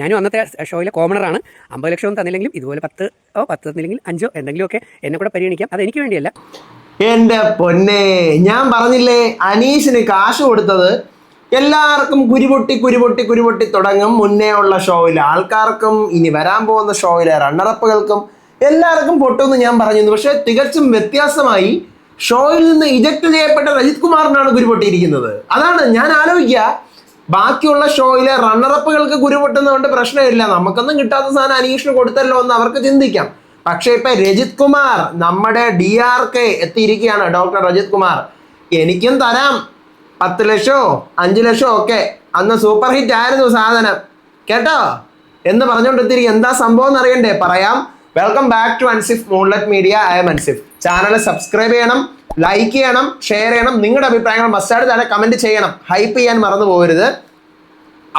ഞാനും അന്നത്തെ ഷോയിലെ കോമണറാണ്. അമ്പത് ലക്ഷം തന്നില്ലെങ്കിലും ഇതുപോലെ പത്ത് ഓ പത്ത് തന്നില്ലെങ്കിൽ അഞ്ചോ എന്തെങ്കിലുമൊക്കെ എന്നെ കൂടെ പരിഗണിക്കാം. അത് എനിക്ക് വേണ്ടിയല്ല. എന്റെ പൊന്നെ ഞാൻ പറഞ്ഞില്ലേ അനീഷിന് കാശ് കൊടുത്തത് എല്ലാവർക്കും കുരുപൊട്ടി കുരുപൊട്ടി കുരുപൊട്ടി തുടങ്ങും മുന്നേ ഉള്ള ഷോയിൽ ആൾക്കാർക്കും ഇനി വരാൻ പോകുന്ന ഷോയിലെ റണ്ണറപ്പുകൾക്കും എല്ലാവർക്കും പൊട്ടുമെന്ന് ഞാൻ പറഞ്ഞിരുന്നു. പക്ഷെ തികച്ചും വ്യത്യാസമായി ഷോയിൽ നിന്ന് ഇജക്ട് ചെയ്യപ്പെട്ട രജിത് കുമാറിനാണ് കുരുപൊട്ടിയിരിക്കുന്നത്. അതാണ് ഞാൻ ആലോചിക്കുക. ബാക്കിയുള്ള ഷോയിലെ റണ്ണറപ്പുകൾക്ക് കുരുപൊട്ടുന്നതുകൊണ്ട് പ്രശ്നമില്ല. നമുക്കൊന്നും കിട്ടാത്ത സാധനം അനീഷിന് കൊടുത്തല്ലോ എന്ന് അവർക്ക് ചിന്തിക്കാം. പക്ഷേ ഇപ്പൊ രജിത് കുമാർ നമ്മുടെ ഡി ആർ കെ എത്തിയിരിക്കുകയാണ്. ഡോക്ടർ രജിത് കുമാർ. എനിക്കും തരാം. പത്ത് ലക്ഷോ അഞ്ച് ലക്ഷോ ഒക്കെ. അന്ന് സൂപ്പർ ഹിറ്റ് ആയിരുന്നു സാധനം. കേട്ടോ? എന്ന് പറഞ്ഞുകൊണ്ട് എത്തിയിരിക്കും എന്താ സംഭവം എന്ന് അറിയണ്ടേ പറയാം. Welcome back to Ansif moonlight media I M Ansif channel subscribe ചെയ്യണം. ലൈക്ക് ചെയ്യണം ഷെയർ ചെയ്യണം. നിങ്ങളുടെ അഭിപ്രായങ്ങൾ മസ്റ്റായിട്ട് തന്നെ കമന്റ് ചെയ്യണം. ഹൈപ്പ് ചെയ്യാൻ മറന്നു പോകരുത്.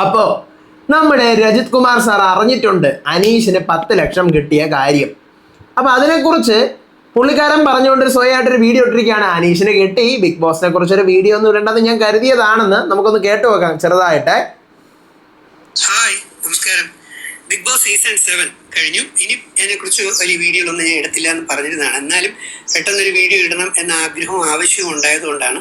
അപ്പോ നമ്മുടെ രജിത് കുമാർ സാർ അറിഞ്ഞിട്ടുണ്ട് അനീഷിന് പത്ത് ലക്ഷം കിട്ടിയ കാര്യം. അപ്പോൾ അതിനെക്കുറിച്ച് പുള്ളിക്കാരൻ പറഞ്ഞുകൊണ്ട് സ്വയമായിട്ടൊരു വീഡിയോ ഇട്ടിരിക്കുകയാണ്. അനീഷിന് കിട്ടി. ബിഗ് ബോസിനെ കുറിച്ചൊരു വീഡിയോ ഒന്നും ഇടേണ്ടത് ഞാൻ കരുതിയതാണെന്ന് നമുക്കൊന്ന് കേട്ടു വെക്കാം ചെറുതായിട്ട്. ഹായ് നമസ്കാരം. ബിഗ് ബോസ് സീസൺ സെവൻ കഴിഞ്ഞു. ഇനി അതിനെ കുറിച്ച് വലിയ വീഡിയോകളൊന്നും ഞാൻ എടുത്തില്ല എന്ന് പറഞ്ഞിരുന്നതാണ്. എന്നാലും പെട്ടെന്നൊരു വീഡിയോ ഇടണം എന്ന ആഗ്രഹവും ആവശ്യവും ഉണ്ടായതുകൊണ്ടാണ്.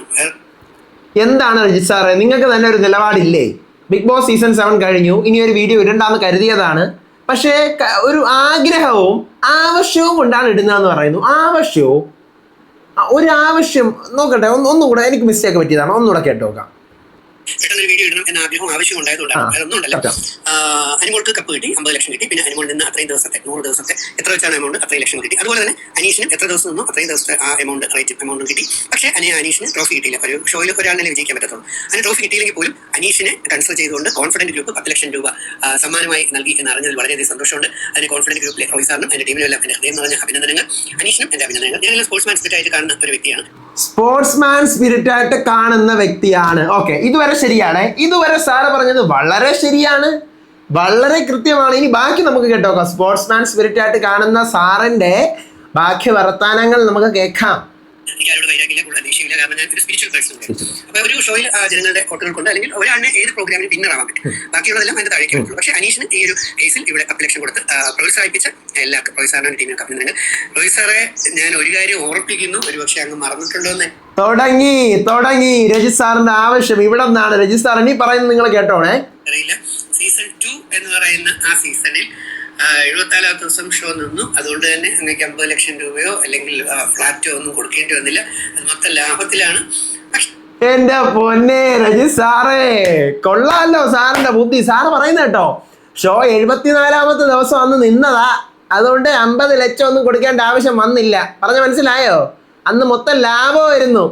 എന്താണ് രജിത് സാറേ? നിങ്ങൾക്ക് തന്നെ ഒരു നിലപാടില്ലേ? ബിഗ് ബോസ് സീസൺ സെവൻ കഴിഞ്ഞു. ഇനി ഒരു വീഡിയോ ഇടണ്ടെന്ന് കരുതിയതാണ്. പക്ഷേ ഒരു ആഗ്രഹവും ആവശ്യവും കൊണ്ടാണ് ഇടുന്നതെന്ന് പറയുന്നു. ആവശ്യവും ഒരു ആവശ്യം നോക്കട്ടെ ഒന്ന് ഒന്നുകൂടെ എനിക്ക് മിസ്റ്റേക്ക് പറ്റിയതാണ്. ഒന്നുകൂടെ കേട്ട് നോക്കാം പെട്ടെന്നൊരു വീഡിയോ ഇടണം എന്ന ആഗ്രഹം ആവശ്യം ഉണ്ടായതുകൊണ്ടാണ്. അതൊന്നും ഉണ്ടല്ലോ. അനിമോൾക്ക് കപ്പ് കിട്ടി അമ്പത് ലക്ഷം കിട്ടി. പിന്നെ അനിമോൾ നിന്ന് അത്രയും ദിവസത്തെ നൂറ് ദിവസത്തെ എത്ര വെച്ചാണ് എമൗണ്ട് അത്രയും ലക്ഷം കിട്ടി. അതുപോലെ തന്നെ അനീഷിനും എത്ര ദിവസം നിന്നോ അത്രയും ദിവസത്തെ ആ എമൗണ്ട് റേറ്റ് എമൗണ്ടും കിട്ടി. പക്ഷേ അനി അനീഷിന് ട്രോഫി കിട്ടിയില്ല. ഒരു ഷോയിൽ ഒരാളിനെ വിജയിക്കാൻ പറ്റത്തുള്ളൂ. അതിന് ട്രോഫി കിട്ടിയില്ലെങ്കിൽ പോലും അനീഷിനെ കൺസിഡർ ചെയ്തുകൊണ്ട് കോൺഫിഡന്റ് ഗ്രൂപ്പ് പത്ത് ലക്ഷം രൂപ സമ്മാനമായി നൽകി എന്ന് അറിഞ്ഞതിൽ വളരെയധികം സന്തോഷമുണ്ട്. അതിന് കോൺഫിഡന്റ് ഗ്രൂപ്പിലെ റോയ് സാറിനും അതിന്റെ ടീമിനും എല്ലാം എന്റെ ഹൃദയം നിറഞ്ഞ അഭിനന്ദനങ്ങൾ. അനീഷിനും എന്റെ അഭിനന്ദനങ്ങൾ. ഞാൻ സ്പോർട്സ്മാൻ സ്പിരിറ്റ് ആയിട്ട് കാണുന്ന ഒരു വ്യക്തിയാണ് സ്പോർട്സ്മാൻ സ്പിരിറ്റ് ആയിട്ട് കാണുന്ന വ്യക്തിയാണ്. ഓക്കെ ഇതുവരെ ശരിയാണ്. ഇതുവരെ സാറ് പറഞ്ഞത് വളരെ ശരിയാണ്. വളരെ കൃത്യമാണ്. ഇനി ബാക്കി നമുക്ക് കേട്ടോക്കാം. സ്പോർട്സ്മാൻ സ്പിരിറ്റ് ആയിട്ട് കാണുന്ന സാറിന്റെ ബാക്കി വർത്താനങ്ങൾ നമുക്ക് കേൾക്കാം. എനിക്ക് ആരോട് വൈരാഗ്യമില്ല കൂടുതൽ ദേഷ്യമില്ല. കാരണം ഞാൻ ഒരു സ്പിരിച്വൽ പേഴ്സൺ അപ്പൊ ഒരു ഷോയിൽ ജനങ്ങളുടെ വോട്ടുകൾ കൊണ്ട് അല്ലെങ്കിൽ ഒരാളിനെ ഏത് പ്രോഗ്രാമിന് വിന്നർ ആവാൻ പറ്റും. ബാക്കിയുള്ളതെല്ലാം അതിന്റെ താഴേക്ക് പറ്റുള്ളൂ പക്ഷേ അനീഷിന് ഈ ഒരു കേസിൽ ഇവിടെ അപ്ലക്ഷൻ കൊടുത്ത് പ്രോത്സാഹിപ്പിച്ച എല്ലാ പ്രോത്സാഹനം സാറിന്റെ ടീമിനെ അഭിനന്ദനങ്ങൾ. റോയ് ഞാൻ ഒരു കാര്യം ഓർപ്പിക്കുന്നു. ഒരുപക്ഷെ അങ്ങ് മറന്നിട്ടുണ്ടോ എന്ന്. തുടങ്ങി തുടങ്ങി. രജിത് സാറിന്റെ ആവശ്യം ഇവിടെ നിന്നാണ്. രജിത് സാർ ഇനി പറയുന്നത് നിങ്ങൾ കേട്ടോണേ. അറിയില്ല. സീസൺ ടു എന്ന് പറയുന്ന ആ സീസണിൽ എഴുപത്തിനാലാമത്തെ ദിവസം ഷോ നിന്നു. അതുകൊണ്ട് തന്നെ അങ്ങേക്ക് അമ്പത് ലക്ഷം രൂപയോ അല്ലെങ്കിൽ ഫ്ലാറ്റോ ഒന്നും കൊടുക്കേണ്ടി വന്നില്ല. അത് മൊത്തം ലാഭത്തിലാണ്. എന്റെ പൊന്നെ രജി സാറേ കൊള്ളാലോ സാറിന്റെ ബുദ്ധി. സാറ് പറയുന്ന കേട്ടോ ഷോ എഴുപത്തിനാലാമത്തെ ദിവസം അന്ന് നിന്നതാ. അതുകൊണ്ട് അമ്പത് ലക്ഷം ഒന്നും കൊടുക്കേണ്ട ആവശ്യം വന്നില്ല. പറഞ്ഞ മനസ്സിലായോ? അന്ന് മൊത്തം ലാഭമായിരുന്നു.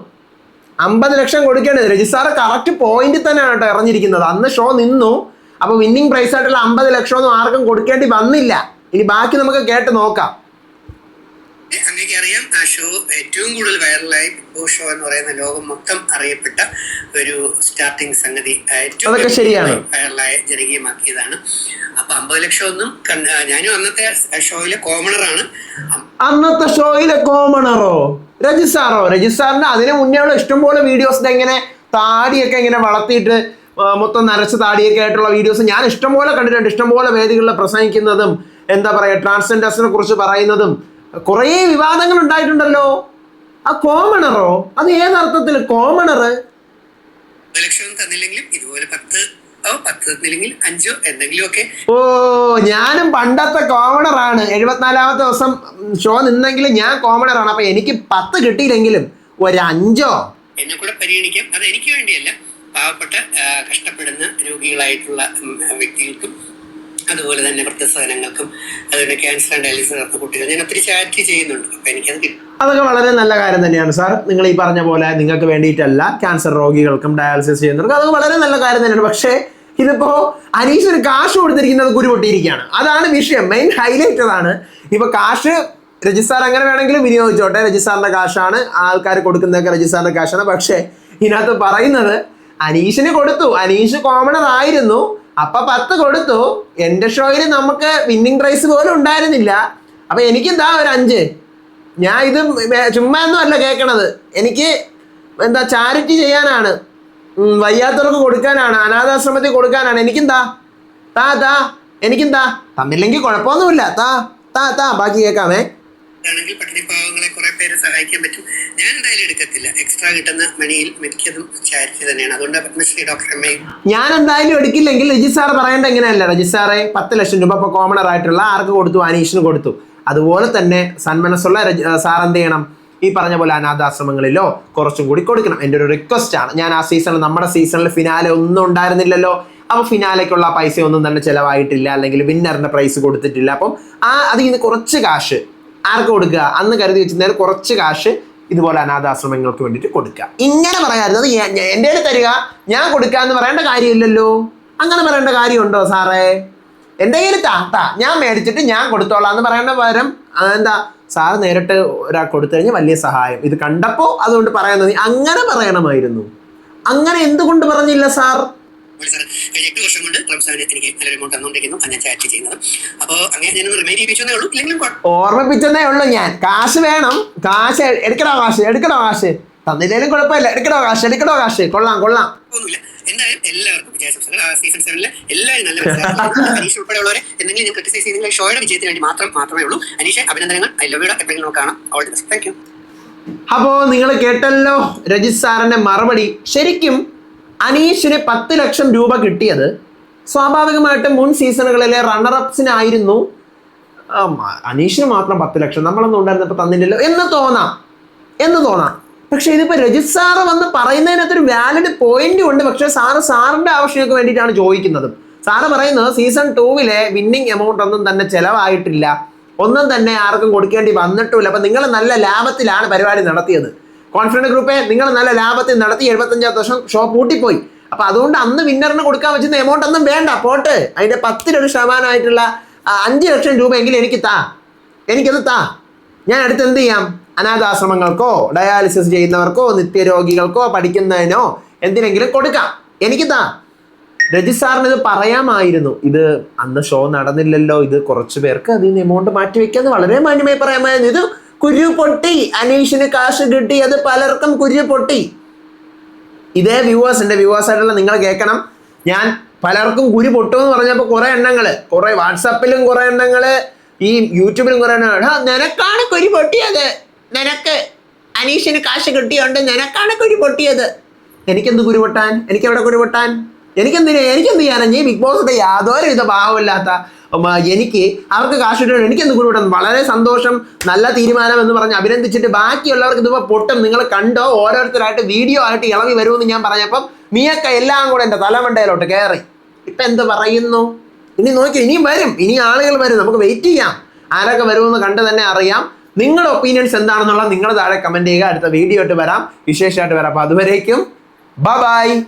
അമ്പത് ലക്ഷം കൊടുക്കേണ്ടത് രജി സാറ് കറക്റ്റ് പോയിന്റിൽ തന്നെയാണ് കേട്ടോ ഇറങ്ങിയിരിക്കുന്നത്. അന്ന് ഷോ നിന്നു. അപ്പൊ വിന്നിംഗ് പ്രൈസ് ആയിട്ടുള്ള അമ്പത് ലക്ഷം ഒന്നും ആർക്കും കൊടുക്കേണ്ടി വന്നില്ല. ഇനി ബാക്കി നമുക്ക് കേട്ട് നോക്കാം. അങ്ങനെ അറിയാം ആ ഷോ ഏറ്റവും കൂടുതൽ വൈറലായി ബിഗ് ബോസ് ഷോ എന്ന് പറയുന്ന ലോകം മൊത്തം അറിയപ്പെട്ട ഒരു സ്റ്റാർട്ടിംഗ് സംഗതി ഏറ്റവും. വൈറലായി ജനകീയമാക്കിയതാണ്. അപ്പൊ അമ്പത് ലക്ഷം ഒന്നും ഞാനും അന്നത്തെ ഷോയിലെ കോമണറാണ് അന്നത്തെ ഷോയിലെ കോമണറോ രജിസാറോ സാറോ അതിനു മുന്നേ ഉള്ള ഇഷ്ടംപോലെ വീഡിയോസ് ഇങ്ങനെ താടിയൊക്കെ ഇങ്ങനെ വളർത്തിയിട്ട് മൊത്തം നരച്ച താടിയൊക്കെ ആയിട്ടുള്ള വീഡിയോസ് ഞാൻ ഇഷ്ടംപോലെ കണ്ടിട്ടുണ്ട്. ഇഷ്ടംപോലെ വേദികളിൽ പ്രസംഗിക്കുന്നതും എന്താ പറയുക ട്രാൻസ്ജെൻഡേഴ്സിനെ കുറിച്ച് പറയുന്നതും കുറേ വിവാദങ്ങൾ ഉണ്ടായിട്ടുണ്ടല്ലോ. ആ കോമണറോ അത് ഏതർത്ഥത്തിൽ കോമണർ ഓ ഞാനും പണ്ടത്തെ കോമണറാണ് എഴുപത്തിനാലാമത്തെ ദിവസം ഷോ നിന്നെങ്കിലും ഞാൻ കോമണറാണ് അപ്പൊ എനിക്ക് പത്ത് കിട്ടിയില്ലെങ്കിലും ഒരു അഞ്ചോ? എന്നെ കൂടെ പരിഗണിക്കാം. അത് എനിക്ക് വേണ്ടിയല്ല. പാവപ്പെട്ട കഷ്ടപ്പെടുന്ന രോഗികളായിട്ടുള്ള വ്യക്തികൾക്കും അതുപോലെ തന്നെ വൃദ്ധസദനങ്ങൾക്കും അതുപോലെ ക്യാൻസർ ആൻഡ് ഡയാലിസിസ് നടത്തുന്ന കുട്ടികൾ. ഞാൻ ഒത്തിരി ചാറ്റ് ചെയ്യുന്നുണ്ട്. അപ്പൊ എനിക്കത് കിട്ടും. അതൊക്കെ വളരെ നല്ല കാര്യം തന്നെയാണ് സാർ. നിങ്ങൾ ഈ പറഞ്ഞ പോലെ നിങ്ങൾക്ക് വേണ്ടിയിട്ടല്ല ക്യാൻസർ രോഗികൾക്കും ഡയാലിസിസ് ചെയ്യുന്നവർക്ക് അതൊക്കെ വളരെ നല്ല കാര്യം തന്നെയാണ്. പക്ഷേ ഇതിപ്പോ അനീഷ് ഒരു കാശ് കൊടുത്തിരിക്കുന്നത് കുരുപൊട്ടിയിരിക്കുകയാണ്. അതാണ് വിഷയം. മെയിൻ ഹൈലൈറ്റ് അതാണ്. ഇപ്പൊ കാശ് രജിസ്ട്രാർ അങ്ങനെ വേണമെങ്കിലും വിനിയോഗിച്ചോട്ടെ. രജിസ്ട്രാറിന്റെ കാശാണ് ആൾക്കാർ കൊടുക്കുന്നതൊക്കെ രജിസ്ട്രാറിന്റെ കാശാണ്. പക്ഷേ ഇതിനകത്ത് പറയുന്നത് അനീഷിന് കൊടുത്തു. അനീഷ് കോമണർ ആയിരുന്നു. അപ്പൊ പത്ത് കൊടുത്തു. എന്റെ ഷോയിൽ നമുക്ക് വിന്നിംഗ് പ്രൈസ് പോലും ഉണ്ടായിരുന്നില്ല. അപ്പൊ എനിക്കെന്താ ഒരു അഞ്ച്? ഞാൻ ഇത് ചുമ്മാ ഒന്നും അല്ല കേൾക്കണത് എനിക്ക് എന്താ ചാരിറ്റി ചെയ്യാനാണ്. വയ്യാത്തവർക്ക് കൊടുക്കാനാണ്. അനാഥാശ്രമത്തിൽ കൊടുക്കാനാണ്. എനിക്കെന്താ? താ താ. എനിക്കെന്താ? തമ്മില്ലെങ്കിൽ കുഴപ്പമൊന്നുമില്ല. താ താ താ. ബാക്കി കേൾക്കാമേ. ആണെങ്കിൽ പട്ടിണി പാവങ്ങളെ കുറെ പേരെ സഹായിക്കാൻ പറ്റും. ഞാൻ എന്തായാലും എടുക്കത്തില്ല. എക്സ്ട്രാ കിട്ടുന്ന മണിയിൽ മിക്കതും ചാരിറ്റി തന്നെയാണ്. അതുകൊണ്ട് പത്മശ്രീ ഡോക്ടർ എ. ഞാൻ എന്തായാലും എടുക്കില്ലെങ്കിൽ രജി സാർ പറയേണ്ട എങ്ങനെയല്ല രജി സാറേ പത്ത് ലക്ഷം രൂപ ഇപ്പോൾ കോമണർ ആയിട്ടുള്ള ആർക്ക് കൊടുത്തു? അനീഷിന് കൊടുത്തു. അതുപോലെ തന്നെ സന്മനസ്സുള്ള സാർ എന്ത് ചെയ്യണം? ഈ പറഞ്ഞ പോലെ അനാഥാശ്രമങ്ങളിലോ കുറച്ചും കൂടി കൊടുക്കണം. എന്റെ ഒരു റിക്വസ്റ്റ് ആണ്. ഞാൻ ആ സീസണിൽ നമ്മുടെ സീസണിൽ ഫിനാലെ ഒന്നും ഉണ്ടായിരുന്നില്ലല്ലോ. അപ്പോൾ ഫിനാലേക്കുള്ള പൈസ ഒന്നും തന്നെ ചിലവായിട്ടില്ല. അല്ലെങ്കിൽ വിന്നറിന്റെ പ്രൈസ് കൊടുത്തിട്ടില്ല. അപ്പം ആ അതിൽ നിന്ന് കുറച്ച് കാശ് ആർക്ക് കൊടുക്കുക? അന്ന് കരുതി വെച്ചിരുന്നതിൽ കുറച്ച് കാശ് ഇതുപോലെ അനാഥാശ്രമങ്ങൾക്ക് വേണ്ടിയിട്ട് കൊടുക്കുക. ഇങ്ങനെ ഞാൻ- എന്റെ തരിക. ഞാൻ കൊടുക്കുക എന്ന് പറയേണ്ട കാര്യമില്ലല്ലോ. അങ്ങനെ പറയേണ്ട കാര്യമുണ്ടോ സാറേ? എന്റെ കയ്യിൽ താ താ. ഞാൻ മേടിച്ചിട്ട് ഞാൻ കൊടുത്തോളാം എന്ന് പറയേണ്ട പകരം എന്താ സാറ് നേരിട്ട് ഒരാൾ കൊടുത്തു കഴിഞ്ഞാൽ വലിയ സഹായം. ഇത് കണ്ടപ്പോൾ അതുകൊണ്ട് പറയാൻ തോന്നി അങ്ങനെ പറയണമായിരുന്നു. അങ്ങനെ എന്തുകൊണ്ട് പറഞ്ഞില്ല സാർ? ഒരു സാർ കഴിഞ്ഞ എട്ട് വർഷം കൊണ്ട് റംസാൻ എനിക്ക് നല്ലൊരു എമൗണ്ട് തന്നുകൊണ്ടിരിക്കുന്നു. ഞാൻ ചാറ്റ് ചെയ്യുന്നത്. അപ്പോൾ അങ്ങനെ ഞാനൊന്ന് റിമൈൻഡ് ചെയ്യിപ്പിച്ചതേ ഉള്ളൂ. ഇല്ലെങ്കിലും ഓർമ്മിപ്പിച്ചതേ ഉള്ളൂ ഞാൻ. കാശ് വേണം. കാശ് എടുക്കണോ കാശ്? എടുക്കണോ കാശ്? തന്നില്ലേലും കുഴപ്പമില്ല. എടുക്കണോ കാശ്? എടുക്കണോ കാശ്? കൊള്ളാം കൊള്ളാം. ഒന്നുമില്ല. എന്തായാലും എല്ലാവർക്കും വിജയാശംസകൾ ആ സീസൺ സെവനിലെ എല്ലാവരും നല്ല മനസ്സിലാക്കി അനീഷ് ഉൾപ്പെടെയുള്ളവരെ എന്തെങ്കിലും ഞാൻ ക്രിട്ടിസൈസ് ചെയ്തെങ്കിൽ ഷോയുടെ വിജയത്തിന് വേണ്ടി മാത്രം മാത്രമേ ഉള്ളൂ. അനീഷ് അഭിനന്ദനങ്ങൾ. ഐ ലവ് യുടെ എപ്പോഴെങ്കിലും കാണാം. All the best thank you അപ്പോ നിങ്ങൾ കേട്ടല്ലോ രജിത് സാറിന്റെ മറുപടി. ശരിക്കും അനീഷിന് പത്ത് ലക്ഷം രൂപ കിട്ടിയത്. സ്വാഭാവികമായിട്ടും മുൻ സീസണുകളിലെ റണ്ണറപ്സിനായിരുന്നു അനീഷിന് മാത്രം പത്ത് ലക്ഷം. നമ്മളൊന്നും ഉണ്ടായിരുന്നപ്പോൾ തന്നില്ലല്ലോ. എന്ന് തോന്നാം. എന്ന് തോന്നാം. പക്ഷെ ഇതിപ്പോ രജിത് സാറ് വന്ന് പറയുന്നതിനകത്തൊരു വാലിഡ് പോയിന്റ് ഉണ്ട്. പക്ഷേ സാറ് സാറിന്റെ ആവശ്യങ്ങൾക്ക് വേണ്ടിയിട്ടാണ് ചോദിക്കുന്നത്. സാറ് പറയുന്നത് സീസൺ ടൂവിലെ വിന്നിങ് എമൗണ്ട് ഒന്നും തന്നെ ചിലവായിട്ടില്ല. ഒന്നും തന്നെ ആർക്കും കൊടുക്കേണ്ടി വന്നിട്ടുമില്ല. അപ്പൊ നിങ്ങൾ നല്ല ലാഭത്തിലാണ് പരിപാടി നടത്തിയത്. കോൺഫിഡന്റ് ഗ്രൂപ്പെ നിങ്ങൾ നല്ല ലാഭത്തിൽ നടത്തി എഴുപത്തഞ്ചാം വർഷം ഷോപ്പ് പൂട്ടിപ്പോയി. അപ്പൊ അതുകൊണ്ട് അന്ന് വിന്നറിന് കൊടുക്കാൻ വെച്ചിരുന്ന എമൗണ്ട് ഒന്നും വേണ്ട പോട്ട്. അതിന്റെ പത്തിലൊരു ശതമാനമായിട്ടുള്ള അഞ്ച് ലക്ഷം രൂപ എങ്കിലും എനിക്ക് താ. എനിക്കത് താ. ഞാൻ അടുത്ത് എന്ത് ചെയ്യാം? അനാഥാശ്രമങ്ങൾക്കോ ഡയാലിസിസ് ചെയ്യുന്നവർക്കോ നിത്യരോഗികൾക്കോ പഠിക്കുന്നതിനോ എന്തിനെങ്കിലും കൊടുക്കാം. എനിക്ക് താ. രജി സാറിന് ഇത് പറയാമായിരുന്നു. ഇത് അന്ന് ഷോ നടന്നില്ലല്ലോ ഇത് കുറച്ച് പേർക്ക് അതിൽ നിന്ന് എമൗണ്ട് മാറ്റി വെക്കാന്ന് വളരെ മാന്യമായി പറയാമായിരുന്നു. ഇത് കുരു പൊട്ടി അനീഷിന് കാശ് കിട്ടി അത് പലർക്കും കുരു പൊട്ടി ഇതേ വ്യൂവേഴ്സ് എന്റെ വ്യൂവേഴ്സ് ആയിട്ടുള്ള നിങ്ങൾ കേൾക്കണം. ഞാൻ പലർക്കും കുരു പൊട്ടുമെന്ന് പറഞ്ഞപ്പോൾ കുറേ എണ്ണങ്ങൾ കുറേ വാട്സാപ്പിലും കുറേ എണ്ണങ്ങൾ ഈ യൂട്യൂബിലും കുറേ എണ്ണങ്ങൾ "ആ, നിനക്കാണ് കുരു പൊട്ടിയത് നിനക്ക് അനീഷിന് കാശ് കിട്ടിയോണ്ട് നിനക്കാണ് കുരു പൊട്ടിയത് എനിക്കെന്ത് കുരു പൊട്ടാൻ എനിക്ക് എവിടെ കുരു പൊട്ടാൻ എനിക്കെന്തിനാ? എനിക്കെന്ത് ചെയ്യാനും? ഈ ബിഗ് ബോസിന്റെ യാതൊരുവിധ ഭാവമില്ലാത്ത എനിക്ക് അവർക്ക് കാശ് കിട്ടണം എനിക്കെന്ത് എന്തെങ്കിലും പൊട്ടാൻ വളരെ സന്തോഷം നല്ല തീരുമാനം എന്ന് പറഞ്ഞ് അഭിനന്ദിച്ചിട്ട് ബാക്കിയുള്ളവർക്ക് ഇതുപോലെ പൊട്ടും. നിങ്ങൾ കണ്ടോ? ഓരോരുത്തരായിട്ട് വീഡിയോ ആയിട്ട് ഇളവി വരുമെന്ന് ഞാൻ പറഞ്ഞപ്പം നീയൊക്കെ എല്ലാം കൂടെ എന്റെ തലമണ്ടയിലോട്ട് കയറി. ഇപ്പൊ എന്ത് പറയുന്നു? ഇനി നോക്കി ഇനിയും വരും. ഇനി ആളുകൾ വരും. നമുക്ക് വെയിറ്റ് ചെയ്യാം. ആരൊക്കെ വരുമെന്ന് കണ്ട് തന്നെ അറിയാം. നിങ്ങളുടെ ഒപ്പീനിയൻസ് എന്താണെന്നുള്ളത് നിങ്ങൾ താഴെ കമന്റ് ചെയ്യുക. അടുത്ത വീഡിയോ ആയിട്ട് വരാം. വിശേഷമായിട്ട് വരാം. അപ്പൊ അതുവരേക്കും. ബൈ